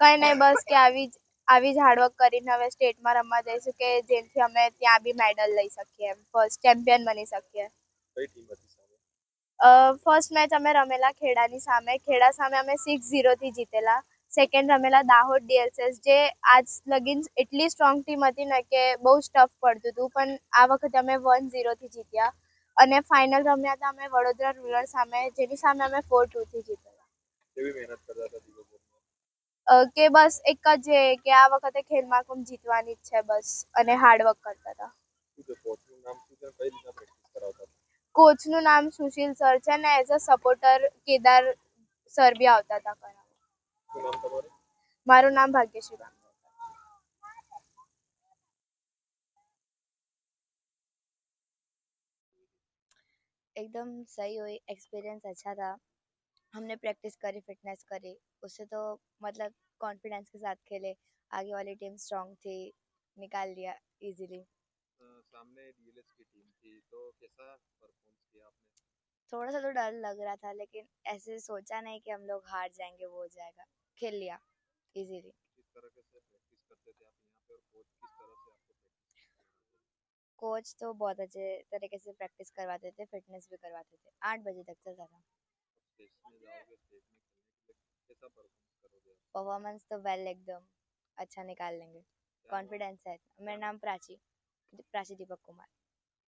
કંઈ નહીં બસ કે આવી જ આવી જ હાર્ડવર્ક કરીને હવે સ્ટેટમાં રમવા જઈશું કે જેથી અમે ત્યાં બી મેડલ લઈ શકીએ એમ ફર્સ્ટ ચેમ્પિયન બની શકીએ. ફર્સ્ટ મેચ અમે રમેલા ખેડાની સામે ખેડા સામે અમે સિક્સ ઝીરોથી જીતેલા. સેકન્ડ રમેલા દાહોદ ડીએલસીએસ જે આજ લગીન એટલી સ્ટ્રોંગ ટીમ હતી ને કે બહુ જ ટફ પડતું હતું પણ આ વખતે અમે વન ઝીરોથી જીત્યા. અને ફાઇનલ રમ્યા હતા અમે વડોદરા રૂરલ સામે જેની સામે અમે ફોર ટુથી જીતેલા. કેવી મહેનત કરતા હતા દિવસભરમાં? કે બસ એક જ છે કે આ વખતે ખેલ મહાકુંભ જીતવાની જ છે બસ અને હાર્ડવર્ક કરતા હતા. કોચનું નામ શું છે કઈ રીતના પ્રેક્ટિસ કરાવતા કોચનું નામ સુશીલ સર છે ને as a supporter Kedar sir બી આવતા હતા કરાવવા. નામ તમારું? મારું નામ ભાગ્યશ્રી બામ एकदम सही हुई एक्सपीरियंस अच्छा था। हमने प्रैक्टिस करी फिटनेस करी। उससे तो मतलब कॉन्फिडेंस के साथ खेले। आगे वाली टीम स्ट्रांग थी निकाल लिया इजीली सामने डीएलएस की टीम थी तो कैसा परफॉर्मेंस किया आपने? थोड़ा सा तो डर लग रहा था लेकिन ऐसे सोचा नहीं कि हम लोग हार जाएँगे वो हो जाएगा। खेल लिया इजीली किस तरह से प्रैक्टिस करते थे आप यहाँ पे और कोच किस तरह से आपको कोच तो बहुत अच्छे तरीके से प्रैक्टिस करवाते थे फिटनेस भी करवाते थे। आठ बजे तक चलता था परफॉर्मेंस तो वेल एकदम अच्छा निकाल लेंगे। कॉन्फिडेंस है मेरा नाम प्राची प्राची दीपक कुमार।